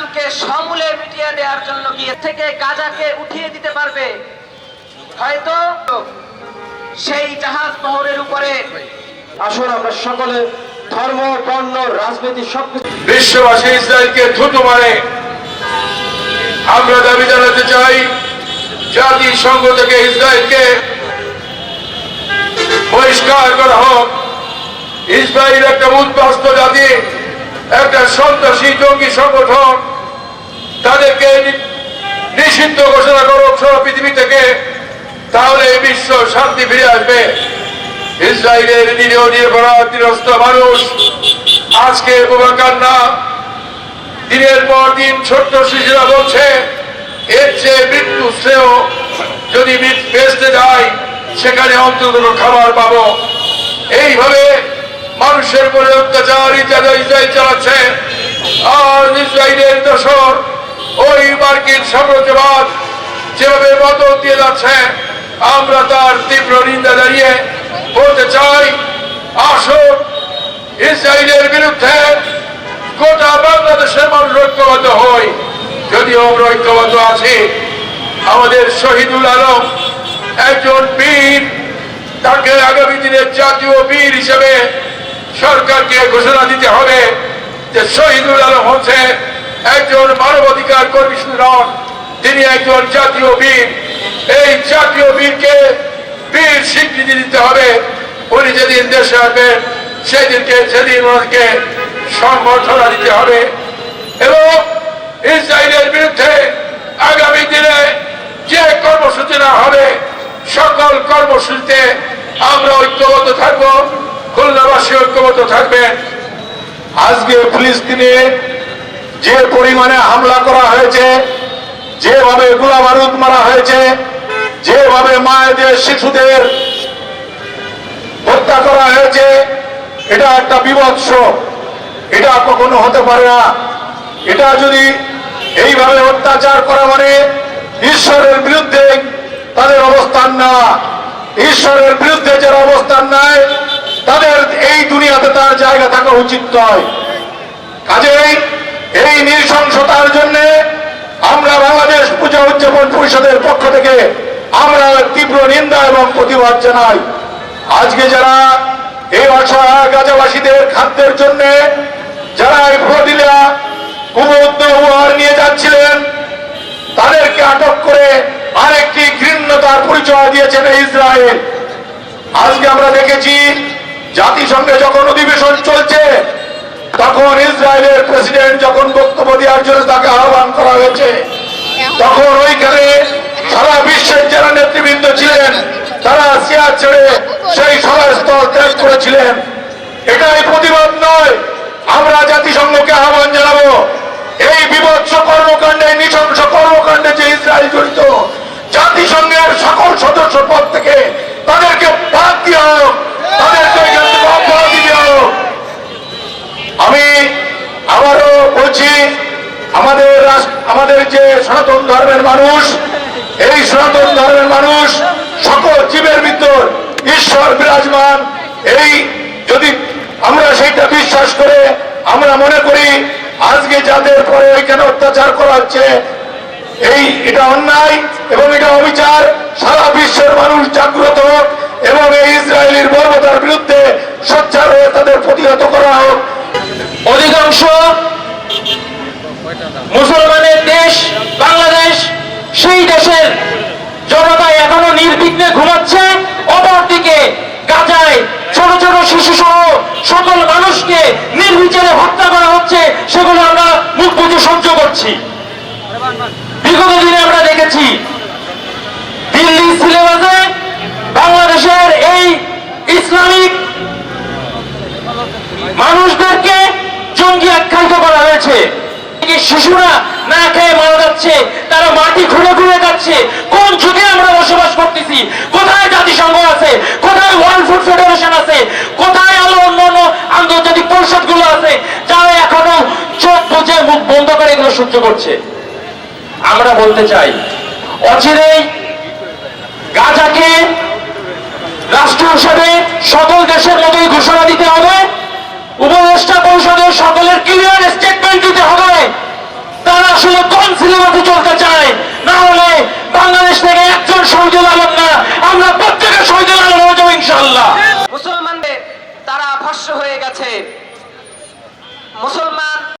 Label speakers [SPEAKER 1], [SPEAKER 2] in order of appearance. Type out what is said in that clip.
[SPEAKER 1] ইসলামকে সমূলে মিটিয়ে দেওয়ার জন্য গিয়ে থেকে গাজাকে উঠিয়ে দিতে পারবে? হয়তো সেই জাহাজ বহরের উপরে।
[SPEAKER 2] আসুন আমরা সকলে ধর্ম বর্ণ রাজনীতি সবকিছু
[SPEAKER 3] বিশ্ববাসী ইসরায়েলকে থুতু মারে। আমরা দাবি জানাতে চাই জাতিসংঘ থেকে ইসরায়েলকে বহিষ্কার করা হোক। ইসরায়েল একটা উদ্বাস্ত জাতি একটা সন্ত্রাসী জঙ্গি সংগঠন। তাদেরকে নি- নিষিদ্ধ ঘোষণা করো, সারা পৃথিবী থেকে। তাহলে এই বিশ্ব শান্তি ফিরে আসবে। ইসরায়েলের নিরীহ, নির্ভরা, তিরস্ত মানুষ আজকে বোমা কান্না দিনের পর দিন ছোট্ট শিশুরা বলছে, এর চেয়ে মৃত্যু শ্রেয় যদি বেঁচতে যায়, সেখানে অন্তত খাবার পাবো। এইভাবে মানুষের উপরে অত্যাচার ইত্যাদি ইসরায়েল চালাচ্ছে। আর ইসরায়েলের দোষর মার্কিন সাম্রাজ্যবাদ যেভাবে মদত দিয়ে যাচ্ছে, আমরা তার তীব্র নিন্দা দাঁড়িয়ে বলতে চাই, আসুন ইসরায়েলের বিরুদ্ধে গোটা বাংলাদেশের মানুষ ঐক্যবদ্ধ হই। যদিও আমরা ঐক্যবদ্ধ আছি, আমাদের শহীদুল আলম একজন বীর, তাকে আগামী দিনের জাতীয় বীর হিসেবে সরকারকে ঘোষণা দিতে হবে যে শহীদুল আলম হচ্ছে একজন মানবাধিকার কর্মী শুধু তিনি একজন জাতীয় বীর। এই জাতীয় বীরকে বীর স্বীকৃতি দিতে হবে। উনি যেদিন দেশে আসবেন, সেদিনকে, সেদিন ওনাকে সংবর্ধনা দিতে হবে। এবং ইসরায়েলের বিরুদ্ধে আগামী দিনে যে কর্মসূচি না হবে, সকল কর্মসূচিতে আমরা ঐক্যবদ্ধ থাকব। খুলনাবাসী ঐক্যবদ্ধ থাকবেন।
[SPEAKER 2] আজকে ফিলিস্তিনে যে পরিমাণে হামলা করা হয়েছে, যেভাবে গোলা বারুদ মারা হয়েছে, যেভাবে মায়েদের, শিশুদের হত্যা করা হয়েছে, এটা একটা বিভৎস। এটা কখনো হতে পারে না। এটা যদি এইভাবে অত্যাচার করা মানে ঈশ্বরের বিরুদ্ধে তাদের অবস্থান না। ঈশ্বরের বিরুদ্ধে যারা অবস্থান নেয়, তাদের এই দুনিয়াতে তার জায়গা থাকা উচিত নয়। কাজেই এই নৃশংসতার জন্য আমরা বাংলাদেশ পূজা উদযাপন পরিষদের পক্ষ থেকে আমরা তীব্র নিন্দা এবং প্রতিবাদ জানাই। আজকে যারা এই অসহায় গাজাবাসীদের খাদ্যের জন্য যারা এই ফটিলা কুমুদ্দ উপহার নিয়ে যাচ্ছিলেন, তাদেরকে আটক করে আরেকটি ঘৃণ্যতার পরিচয় দিয়েছেন ইসরায়েল। আজকে আমরা দেখেছি জাতিসংঘে যখন অধিবেশন চলছে তখন ইসরায়েলের প্রেসিডেন্ট যখন বক্তব্য দেওয়ার জন্য তাকে আহ্বান করা হয়েছে। তখন ওইখানে সারা বিশ্বের যারা নেতৃবৃন্দ ছিলেন তারা চেয়ার ছেড়ে সেই সভাস্থল ত্যাগ করেছিলেন এটাই প্রতিবাদ নয় আমরা জাতিসংঘকে আহ্বান জানাব এই বিভৎস কর্মকাণ্ডে নৃশংস কর্মকাণ্ডে যে ইসরায়েল জড়িত জাতিসংঘের সকল সদস্য পদ থেকে তাদেরকে বাদ দেওয়া হোক তাদেরকে এখান থেকে অব্যাহতি দেওয়া হোক আমি আবারও বলছি আমাদের রাস- আমাদের যে সনাতন ধর্মের মানুষ, এই সনাতন ধর্মের মানুষ সকল জীবের ভিতর ঈশ্বর বিরাজমান। এই যদি আমরা সেইটা বিশ্বাস করে আমরা মনে করি আজকে যাদের পরে ওইখানে অত্যাচার করা হচ্ছে, এই এটা অন্যায় এবং এটা অবিচার। সারা বিশ্বের মানুষ জাগ্রত হোক এবং এই ইসরায়েলের বর্বতার বিরুদ্ধে সোচ্চার হয়ে তাদের প্রতিহত করা হোক।
[SPEAKER 1] অধিকাংশ মুসলমানের দেশ, বাংলাদেশ, সেই দেশের জনতা এখনও নির্বিঘ্নে ঘুমাচ্ছে। অপরদিকে গাজায় ছোট ছোট শিশু সহ সকল মানুষকে নির্বিচারে হত্যা করা হচ্ছে, সেগুলো আমরা মুখ বুঝে সহ্য করছি। বিগত দিনে আমরা দেখেছি, দিল্লি সিলেবাসে বাংলাদেশের এই ইসলামিক মানুষদেরকে জঙ্গি আখ্যায়িত করা হয়েছে। শিশুরা না খেয়ে মারা যাচ্ছে, তারা মাটি খুঁড়ে খুঁড়ে যাচ্ছে কোন যুগে আমরা বসবাস করতেছি? কোথায় জাতিসংঘ আছে? কোথায় ওয়ার্ল্ড ফুড ফেডারেশন আছে? কোথায় আরও অন্যান্য আন্তর্জাতিক পরিষদগুলো আছে? যারা এখনও চোখ বুঝে মুখ বন্ধ করে এগুলো সহ্য করছে। আমরা বলতে চাই, অচিরেই গাজাকে রাষ্ট্র হিসেবে সকল দেশের মতোই ঘোষণা দিতে হবে। উপদেষ্টা মাঠে চলতে চাই না হলে বাংলাদেশ থেকে একজন শহীদুল আলম না, আমরা প্রত্যেকে শহীদুল আলম হয়ে যাব ইনশাল্লাহ
[SPEAKER 4] মুসলমানদের তারা ভস্য হয়ে গেছে। মুসলমান